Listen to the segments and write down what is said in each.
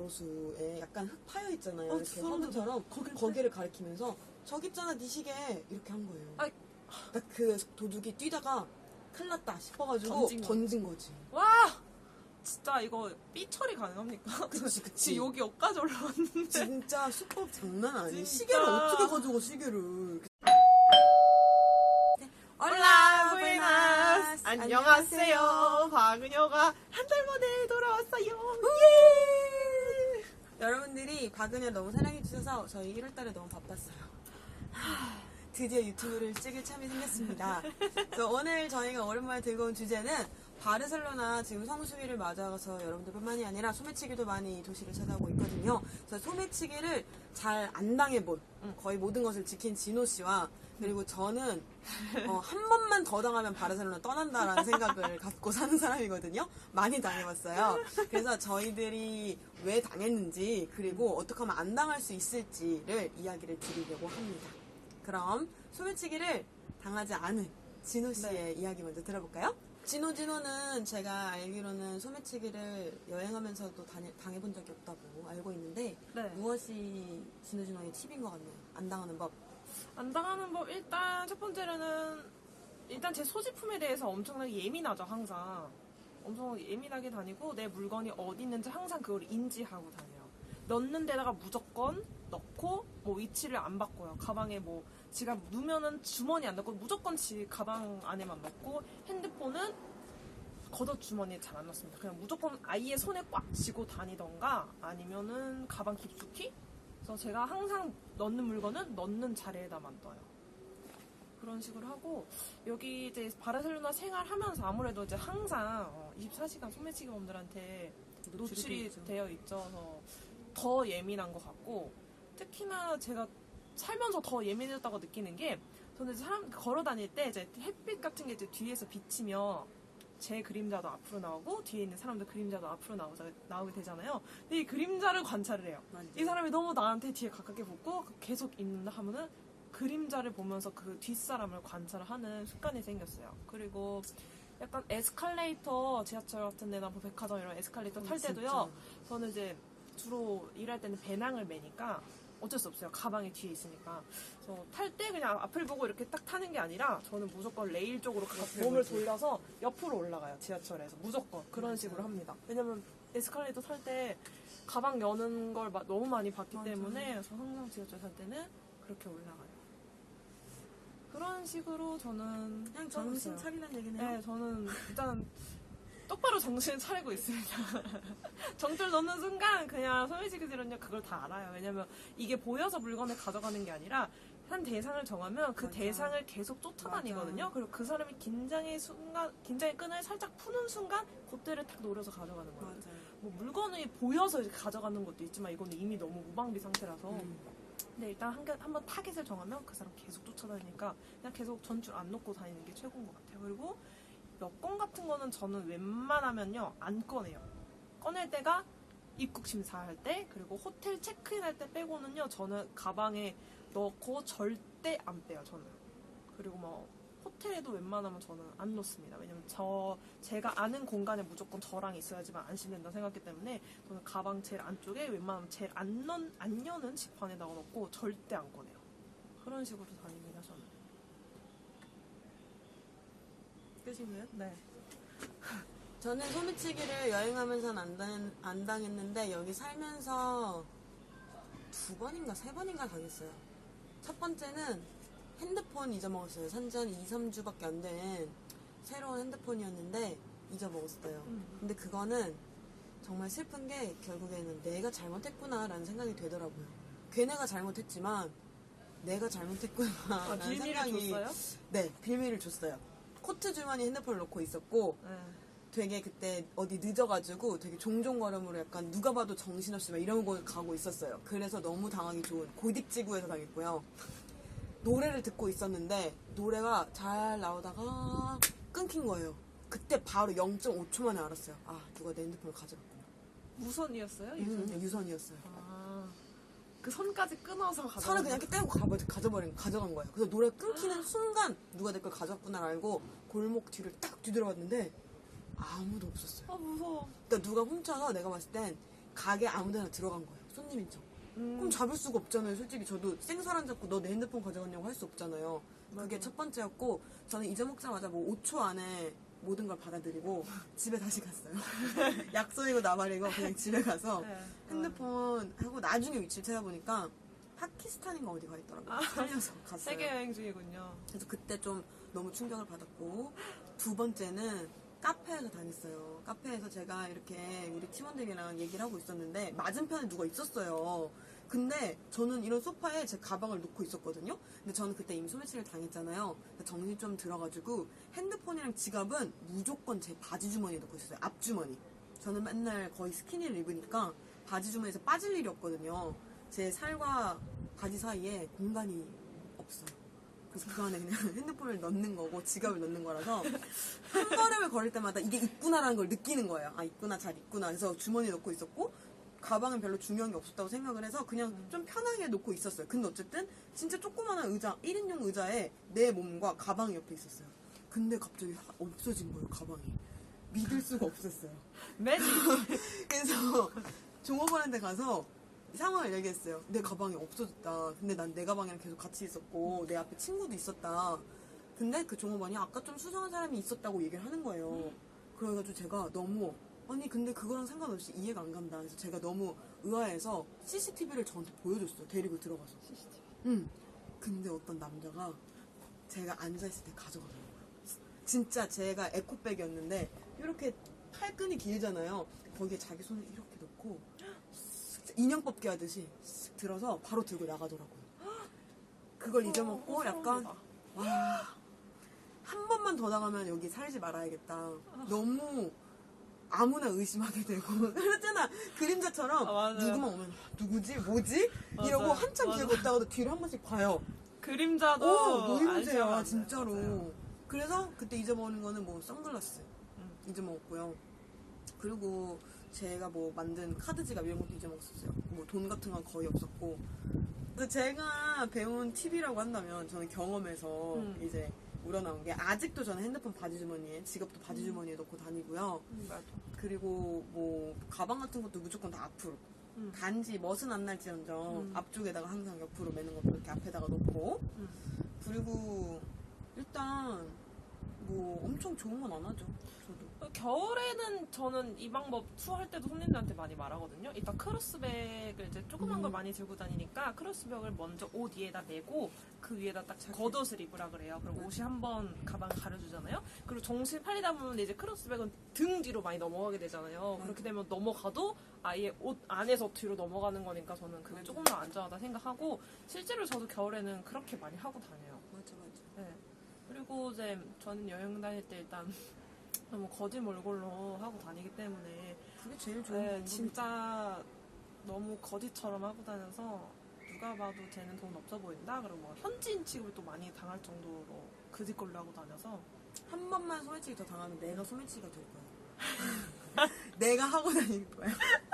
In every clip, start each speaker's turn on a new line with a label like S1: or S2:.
S1: 가로수에 약간 흙 파여 있잖아요.
S2: 어,
S1: 이렇게
S2: 소름
S1: 화분처럼
S2: 거길
S1: 거기를 가리키면서 저기 있잖아 네 시계 이렇게 한 거예요.
S2: 아이.
S1: 딱 그 도둑이 뛰다가 큰일 났다 싶어가지고
S2: 던진
S1: 던진,
S2: 거.
S1: 거지.
S2: 와 진짜 이거 삐 처리 가능합니까?
S1: 그치 그치.
S2: 지금 여기 여기까지 올라왔는데
S1: 진짜 수법 장난 아니에요.
S2: 진짜.
S1: 시계를 어떻게 가져가 시계를.
S2: 올라 부에나스 안녕하세요 박은여가 한 달 만에 돌아왔어요 예
S1: 여러분들이 박은혜 너무 사랑해주셔서 저희 1월달에 너무 바빴어요. 하, 드디어 유튜브를 찍을 참이 생겼습니다. 그래서 오늘 저희가 오랜만에 들고 온 주제는 바르셀로나 지금 성수기를 맞아서 여러분들뿐만이 아니라 소매치기도 많이 도시를 찾아오고 있거든요. 그래서 소매치기를 잘 안 당해본 거의 모든 것을 지킨 진호 씨와 그리고 저는 어, 한 번만 더 당하면 바르셀로나 떠난다라는 생각을 갖고 사는 사람이거든요. 많이 당해봤어요. 그래서 저희들이 왜 당했는지 그리고 어떻게 하면 안 당할 수 있을지를 이야기를 드리려고 합니다. 그럼 소매치기를 당하지 않은 진호 씨의 이야기 먼저 들어볼까요? 진호 진호는 제가 알기로는 소매치기를 여행하면서도 다녀- 당해본 적이 없다고 알고 있는데
S2: 네.
S1: 무엇이 진호 진호의 팁인 것 같네요. 안 당하는 법.
S2: 안 당하는 법 일단 첫 번째로는 일단 제 소지품에 대해서 엄청나게 예민하죠 항상 엄청 예민하게 다니고 내 물건이 어디 있는지 항상 그걸 인지하고 다녀요 넣는 데다가 무조건 넣고 뭐 위치를 안 바꿔요 가방에 뭐 지갑 누면은 주머니 안 넣고 무조건 지 가방 안에만 넣고 핸드폰은 겉옷 주머니에 잘 안 넣습니다 그냥 무조건 아예 손에 꽉 쥐고 다니던가 아니면은 가방 깊숙이 그래서 제가 항상 넣는 물건은 넣는 자리에다만 넣어요. 그런 식으로 하고 여기 이제 바르셀로나 생활하면서 아무래도 이제 항상 어, 24시간 소매치기 범들한테 노출이
S1: 있죠.
S2: 되어 있어서 더 예민한 것 같고 특히나 제가 살면서 더 예민해졌다고 느끼는 게 저는 이제 사람 걸어 다닐 때 이제 햇빛 같은 게 이제 뒤에서 비치면 제 그림자도 앞으로 나오고 뒤에 있는 사람들 그림자도 앞으로 나오자, 나오게 되잖아요. 근데 이 그림자를 관찰을 해요. 이 사람이 너무 나한테 뒤에 가깝게 붙고 계속 있는다 하면은 그림자를 보면서 그 뒷사람을 관찰하는 습관이 생겼어요. 그리고 약간 에스컬레이터 지하철 같은 데나 뭐 백화점 이런 에스컬레이터 탈 때도요. 저는 이제 주로 일할 때는 배낭을 매니까 어쩔 수 없어요. 가방이 뒤에 있으니까. 그래서 탈 때 그냥 앞을 보고 이렇게 딱 타는 게 아니라 저는 무조건 레일 쪽으로 가-
S1: 옆을
S2: 몸을. 돌려서 옆으로 올라가요. 지하철에서. 무조건. 그런. 식으로 합니다. 왜냐면 에스컬레이터 탈 때 가방 여는 걸 마- 너무 많이 봤기
S1: 맞아요.
S2: 때문에 그래서 항상 지하철 탈 때는 그렇게 올라가요. 그런 식으로 저는
S1: 그냥 정신. 차리란 얘기네요.
S2: 네, 저는 일단 똑바로 정신을 차리고 있습니다. 정줄 넣는 순간 그냥 소매치기 들은요 그걸 다 알아요. 왜냐면 이게 보여서 물건을 가져가는 게 아니라 한 대상을 정하면 그
S1: 맞아.
S2: 대상을 계속 쫓아다니거든요.
S1: 맞아.
S2: 그리고 그 사람이 긴장의 순간, 긴장의 끈을 살짝 푸는 순간 그때를 탁 노려서 가져가는 거예요.
S1: 맞아요.
S2: 뭐 물건이 보여서 가져가는 것도 있지만 이거는 이미 너무 무방비 상태라서
S1: 음.
S2: 근데 일단 한, 개- 한번 타겟을 정하면 그 사람 계속 쫓아다니니까 그냥 계속 전줄 안 놓고 다니는 게 최고인 것 같아요. 그리고 여권 같은 거는 저는 웬만하면요 안 꺼내요. 꺼낼 때가 입국 심사할 때 그리고 호텔 체크인 할 때 빼고는요 저는 가방에 넣고 절대 안 빼요 저는. 그리고 뭐 호텔에도 웬만하면 저는 안 놓습니다. 왜냐면 저 제가 아는 공간에 무조건 저랑 있어야지만 안심된다 생각했기 때문에 저는 가방 제일 안쪽에 웬만하면 제일 안, 넣, 안 여는 지판에다가 넣고 절대 안 꺼내요. 그런 식으로 저는.
S1: 끝인가요?
S2: 네.
S1: 저는 소매치기를 여행하면서는 안, 당, 안 당했는데 여기 살면서 두 번인가 세 번인가 당했어요. 첫 번째는 핸드폰 잊어먹었어요. 산지 한 2, 3주밖에 안 된 새로운 핸드폰이었는데 잊어먹었어요.
S2: 음.
S1: 근데 그거는 정말 슬픈 게 결국에는 내가 잘못했구나라는 생각이 되더라고요. 걔네가 잘못했지만 내가 잘못했구나라는
S2: 아,
S1: 생각이
S2: 줬어요?
S1: 네 빌미를 줬어요. 코트 주머니 핸드폰을 놓고 있었고
S2: 네.
S1: 되게 그때 어디 늦어가지고 되게 종종걸음으로 약간 누가 봐도 정신없이 막 이런 걸 가고 있었어요. 그래서 너무 당하기 좋은 고딕지구에서 당했고요. 노래를 듣고 있었는데 노래가 잘 나오다가 끊긴 거예요. 그때 바로 0.5초 만에 알았어요. 아 누가 내 핸드폰을 가져갔구나.
S2: 무선이었어요?
S1: 음,
S2: 유선?
S1: 유선이었어요.
S2: 아. 그 선까지 끊어서 가져.
S1: 선을 그냥 이렇게 떼고 가버, 가져버린 가져간 거예요. 그래서 노래 끊기는 순간 누가 내 걸 가져갔구나 알고 골목 뒤를 딱 뒤돌아봤는데 아무도 없었어요.
S2: 아, 무서워.
S1: 그러니까 누가 훔쳐서 내가 봤을 땐 가게 아무데나 들어간 거예요. 손님인 척.
S2: 음,
S1: 그럼 잡을 수가 없잖아요. 솔직히 저도 생선 잡고 너 내 핸드폰 가져갔냐고 할 수 없잖아요. 그게
S2: 맞아.
S1: 첫 번째였고 저는 잊어먹자마자 뭐 5초 안에 모든 걸 받아들이고 집에 다시 갔어요. 약속이고 나발이고 그냥 집에 가서
S2: 네.
S1: 핸드폰 하고 나중에 위치를 찾아보니까 파키스탄인가 어디 가 있더라고요. 살려서 갔어요.
S2: 세계 여행 중이군요.
S1: 그래서 그때 좀 너무 충격을 받았고 두 번째는 카페에서 다녔어요. 카페에서 제가 이렇게 우리 팀원들이랑 얘기를 하고 있었는데 맞은편에 누가 있었어요. 근데 저는 이런 소파에 제 가방을 놓고 있었거든요. 근데 저는 그때 이미 소매치를 당했잖아요. 정신이 좀 들어가지고 핸드폰이랑 지갑은 무조건 제 바지 주머니에 넣고 있었어요. 앞주머니. 저는 맨날 거의 스키니를 입으니까 바지 주머니에서 빠질 일이 없거든요. 제 살과 바지 사이에 공간이 없어요. 그래서 그 안에 그냥 핸드폰을 넣는 거고 지갑을 넣는 거라서 한 걸음을 걸을 때마다 이게 있구나라는 걸 느끼는 거예요. 아 있구나 잘 있구나. 그래서 주머니에 넣고 있었고 가방은 별로 중요한 게 없었다고 생각을 해서 그냥 좀 편하게 놓고 있었어요. 근데 어쨌든 진짜 조그마한 의자 1인용 의자에 내 몸과 가방이 옆에 있었어요. 근데 갑자기 하- 없어진 거예요 가방이. 믿을 수가 없었어요.
S2: 매직.
S1: 그래서 종업원한테 가서 상황을 얘기했어요. 내 가방이 없어졌다. 근데 난 내 가방이랑 계속 같이 있었고 내 앞에 친구도 있었다. 근데 그 종업원이 아까 좀 수상한 사람이 있었다고 얘기를 하는 거예요. 그래가지고 제가 너무 아니 근데 그거랑 상관없이 이해가 안 간다. 그래서 제가 너무 의아해서 CCTV를 저한테 보여줬어요. 데리고 들어가서.
S2: CCTV.
S1: 응. 근데 어떤 남자가 제가 앉아있을 때 가져가더라고요. 진짜 제가 에코백이었는데 이렇게 팔끈이 길잖아요. 거기에 자기 손을 이렇게 넣고 쓱 인형 뽑기 하듯이 쓱 들어서 바로 들고 나가더라고요. 그걸 잊어먹고
S2: 어,
S1: 약간. 와, 한 번만 더 나가면 여기 살지 말아야겠다. 너무 아무나 의심하게 되고 그랬잖아 그림자처럼
S2: 아.
S1: 누구만 오면 누구지 뭐지
S2: 맞아요.
S1: 이러고 한참
S2: 맞아요.
S1: 기다고 있다가도 뒤를 한 번씩 봐요.
S2: 그림자도
S1: 오 노이로제야
S2: 안심하면
S1: 진짜로.
S2: 맞아요.
S1: 그래서 그때 잊어먹는 거는 뭐 선글라스
S2: 음.
S1: 잊어먹었고요. 그리고 제가 뭐 만든 카드 지갑 이런 것도 잊어먹었어요. 뭐 돈 같은 건 거의 없었고. 그래서 제가 배운 팁이라고 한다면 저는 경험에서
S2: 음.
S1: 이제 우러나온 게 아직도 저는 핸드폰 바지 주머니에 지갑도 바지 주머니에 넣고 다니고요.
S2: 음, 맞아.
S1: 그리고 뭐 가방 같은 것도 무조건 다 앞으로.
S2: 음.
S1: 단지 멋은 안 날지언정
S2: 음.
S1: 앞쪽에다가 항상 옆으로 매는 것도 이렇게 앞에다가 놓고
S2: 음.
S1: 그리고 일단 뭐 엄청 좋은 건 안 하죠. 저도.
S2: 겨울에는 저는 이 방법 투어할 때도 손님들한테 많이 말하거든요. 일단 크로스백을 이제 조그만
S1: 음.
S2: 걸 많이 들고 다니니까 크로스백을 먼저 옷 위에다 메고 그 위에다 딱 겉옷을 입으라 그래요. 그럼
S1: 네.
S2: 옷이 한 번 가방 가려주잖아요. 그리고 정신 팔리다 보면 이제 크로스백은 등 뒤로 많이 넘어가게 되잖아요.
S1: 맞아.
S2: 그렇게 되면 넘어가도 아예 옷 안에서 뒤로 넘어가는 거니까 저는 그게. 조금 더 안전하다 생각하고 실제로 저도 겨울에는 그렇게 많이 하고 다녀요.
S1: 맞아 맞아.
S2: 네. 그리고 이제 저는 여행 다닐 때 일단 너무 거짓 몰골로 하고 다니기 때문에
S1: 그게 제일 좋은
S2: 네. 진짜 너무 거짓처럼 하고 다녀서 누가 봐도 쟤는 돈 없어 보인다. 그리고 뭐 현지인 취급을 또 많이 당할 정도로 거짓걸로 하고 다녀서
S1: 한 번만 소매치기 더 당하면 내가 소매치기가 될 거야. 내가 하고 다닐 거야.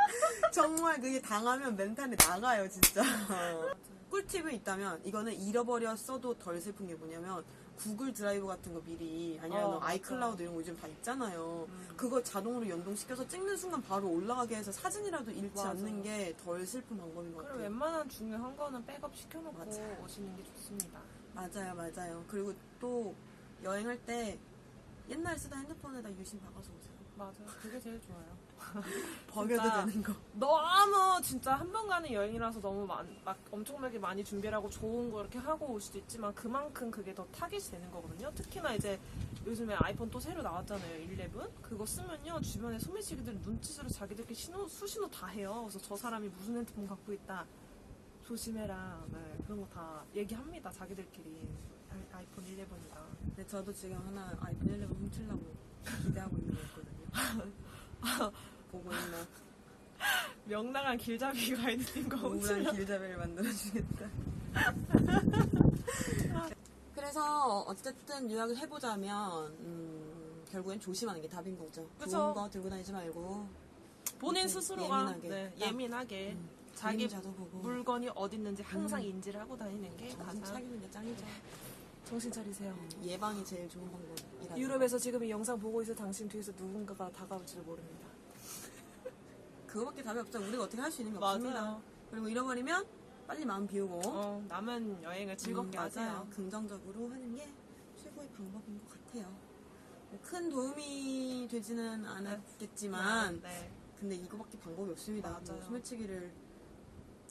S1: 정말 그게 당하면 멘탈이 나가요, 진짜. 꿀팁이 있다면 이거는 잃어버렸어도 덜 슬픈 게 뭐냐면 구글 드라이브 같은 거 미리 아니면
S2: 어,
S1: 뭐. 아이클라우드 이런 거 요즘 다 있잖아요.
S2: 음.
S1: 그거 자동으로 연동시켜서 찍는 순간 바로 올라가게 해서 사진이라도 잃지
S2: 맞아.
S1: 않는 게 덜 슬픈 방법인 것
S2: 그리고
S1: 같아요.
S2: 웬만한 중요한 거는 백업 시켜놓고
S1: 맞아.
S2: 오시는 게 좋습니다.
S1: 맞아요, 맞아요. 그리고 또 여행할 때 옛날에 쓰던 핸드폰에다 유심 박아서 오세요.
S2: 맞아요. 그게 제일 좋아요.
S1: 버려도
S2: 진짜.
S1: 되는 거.
S2: 너무 진짜 한 번 가는 여행이라서 너무 많, 막 엄청나게 많이 준비를 하고 좋은 거 이렇게 하고 올 수도 있지만 그만큼 그게 더 타깃이 되는 거거든요. 특히나 이제 요즘에 아이폰 또 새로 나왔잖아요. 11. 그거 쓰면요. 주변에 소매치기들 눈짓으로 자기들끼리 신호, 수신호 다 해요. 그래서 저 사람이 무슨 핸드폰 갖고 있다. 조심해라. 네, 그런 거 다 얘기합니다. 자기들끼리. 아이- 아이폰 11이다.
S1: 근데 저도 지금 하나 아이폰 11 훔치려고 기대하고 있는 거 있거든요. 보고 있나.
S2: 명랑한 길잡이 가이드님 거
S1: 우울한 길잡이를 만들어주겠다. 그래서 어쨌든 요약을 해보자면 음, 결국엔 조심하는 게 답인 거죠.
S2: 그쵸.
S1: 좋은 거 들고 다니지 말고
S2: 본인
S1: 이렇게
S2: 스스로가
S1: 예민하게.
S2: 네,
S1: 딱,
S2: 예민하게
S1: 음,
S2: 자기
S1: 그림자도 보고
S2: 물건이 어디 있는지 항상
S1: 음.
S2: 인지를 하고 다니는 게
S1: 정신
S2: 가장
S1: 차리는 게 짱이죠.
S2: 정신 차리세요.
S1: 예방이 제일 좋은 방법이라.
S2: 유럽에서 지금 이 영상 보고 있을 당신 뒤에서 누군가가 다가올지도 모릅니다.
S1: 그거밖에 답이 없죠. 우리가 어떻게 할 수 있는 게 없습니다.
S2: 맞아요.
S1: 그리고 잃어버리면 빨리 마음 비우고
S2: 어, 남은 여행을 즐겁게
S1: 음,
S2: 하세요.
S1: 맞아요. 긍정적으로 하는 게 최고의 방법인 것 같아요. 뭐큰 도움이 되지는 않았겠지만
S2: 네.
S1: 근데 이거밖에 방법이 없습니다.
S2: 맞아요.
S1: 뭐 소매치기를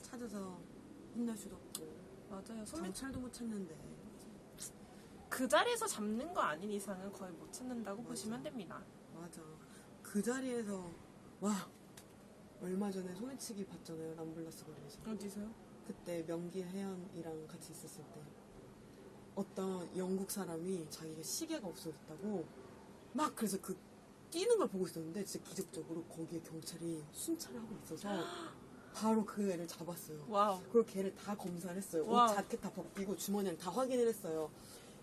S1: 찾아서 혼날 수도 없고
S2: 맞아요. 소매
S1: 경찰도 못 찾는데
S2: 그 자리에서 잡는 거 아닌 이상은 거의 못 찾는다고
S1: 맞아.
S2: 보시면 됩니다.
S1: 맞아. 그 자리에서 와 얼마 전에 소매치기 봤잖아요. 남블라스 거리에서.
S2: 어디서요?
S1: 그때 명기 혜연이랑 같이 있었을 때 어떤 영국 사람이 자기가 시계가 없어졌다고 막 그래서 그 뛰는 걸 보고 있었는데 진짜 기적적으로 거기에 경찰이 순찰을 하고 있어서 바로 그 애를 잡았어요.
S2: 와우.
S1: 그리고 걔를 다 검사를 했어요. 옷
S2: 와우.
S1: 자켓 다 벗기고 주머니랑 다 확인을 했어요.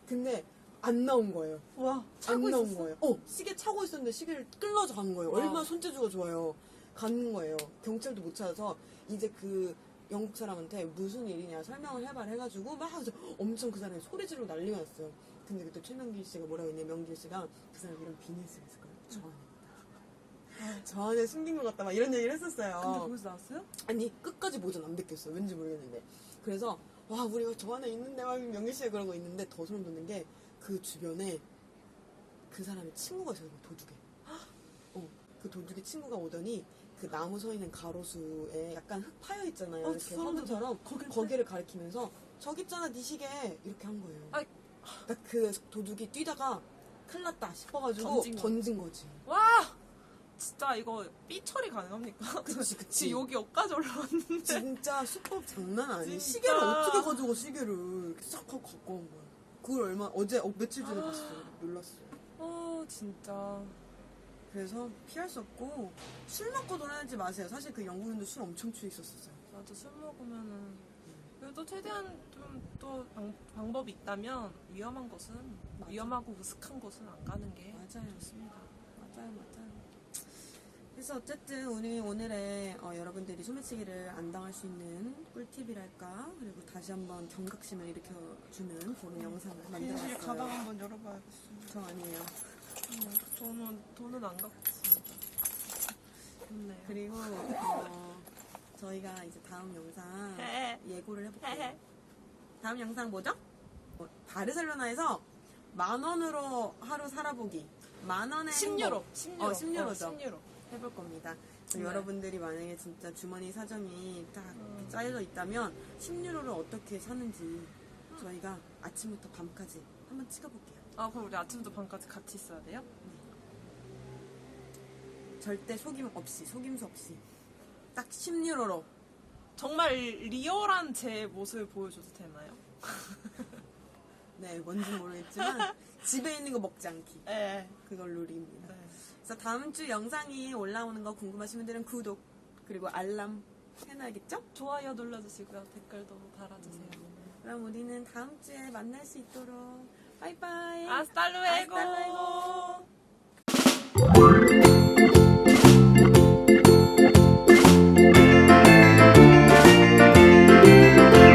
S1: 근데 안 나온 거예요.
S2: 와.
S1: 안
S2: 차고
S1: 나온
S2: 있었어?
S1: 거예요. 어, 시계 차고 있었는데 시계를 끌러져 간 거예요.
S2: 와우.
S1: 얼마나 손재주가 좋아요. 가는 거예요. 경찰도 못 찾아서 이제 그 영국 사람한테 무슨 일이냐 설명을 해봐 해가지고 막 하면서 엄청 그 사람이 소리 지르고 난리가 났어요. 근데 그때 최명길 씨가 뭐라고 했냐 명길 씨가 그 사람 이름 비니스 했을 거예요. 저 안에. 저 안에 숨긴 것 같다 막 이런 얘기를 했었어요.
S2: 근데 거기서 나왔어요?
S1: 아니 끝까지 모전 안 뺏겼어요. 왠지 모르겠는데. 그래서 와 우리가 저 안에 있는데 막 명길 씨가 그러고 있는데 더 소름 돋는 게 그 주변에 그 사람의 친구가 있어요. 그 도둑에. 어, 그 도둑의 친구가 오더니 그 나무 서 있는 가로수에 약간 흙 파여 있잖아요.
S2: 어,
S1: 이렇게 화분처럼
S2: 거기를
S1: 거기를 가리키면서 저기 있잖아 네 시계 이렇게 한 거예요.
S2: 아이.
S1: 그러니까 그 도둑이 뛰다가 큰일 났다 싶어가지고
S2: 던진
S1: 던진,
S2: 거.
S1: 거지.
S2: 와! 진짜 이거 삐 처리 가능합니까?
S1: 그치 그치.
S2: 여기 여기까지 올라왔는데.
S1: 진짜 수법 장난 아니.
S2: 진짜.
S1: 시계를 어떻게 가져가 시계를 이렇게 싹 하고 갖고 온 거야. 그걸 얼마 어제 어, 며칠 전에 봤어요. 놀랐어요.
S2: 어, 진짜.
S1: 그래서 피할 수 없고 술 먹고 놀아야지 마세요. 사실 그 영국인도 술 엄청 취해 있었어요.
S2: 나도 술 먹으면은. 그래도 최대한 좀 또 방법이 있다면 위험한 곳은,
S1: 맞아.
S2: 위험하고 우스한 곳은 안 가는 게
S1: 맞아요.
S2: 좋습니다.
S1: 맞아요, 맞아요. 그래서 어쨌든 우리 오늘의 어, 여러분들이 소매치기를 안 당할 수 있는 꿀팁이랄까 그리고 다시 한번 경각심을 일으켜주는 그런 영상을 만들어봤어요.
S2: 한번 열어봐야겠어요.
S1: 저 아니에요.
S2: 음, 저는 돈은 안 갖고 있습니다. 좋네요.
S1: 그리고 어, 저희가 이제 다음 영상 예고를 해볼게요. 다음 영상 뭐죠? 어, 바르셀로나에서 만 원으로 하루 살아보기. 만 원에
S2: 10유로.
S1: 행복.
S2: 10유로.
S1: 어, 10유로죠.
S2: 10유로.
S1: 해볼 겁니다.
S2: 네.
S1: 여러분들이 만약에 진짜 주머니 사정이 딱
S2: 음.
S1: 짜여져 있다면 10유로를 어떻게 사는지 저희가 아침부터 밤까지 한번 찍어볼게요.
S2: 아, 그럼 우리 아침부터 밤까지 같이 있어야 돼요?
S1: 절대 속임 없이, 속임수 없이. 딱 10유로로.
S2: 정말 리얼한 제 모습을 보여줘도 되나요?
S1: 네, 뭔지 모르겠지만 집에 있는 거 먹지 않기.
S2: 네.
S1: 그걸 룰입니다.
S2: 네.
S1: 그래서 다음 주 영상이 올라오는 거 궁금하신 분들은 구독 그리고 알람 해놔야겠죠?
S2: 좋아요 눌러주시고요. 댓글도 달아주세요.
S1: 그럼 우리는 다음 주에 만날 수 있도록 바이바이.
S2: 아스탈루에고!
S1: 아스탈루에고.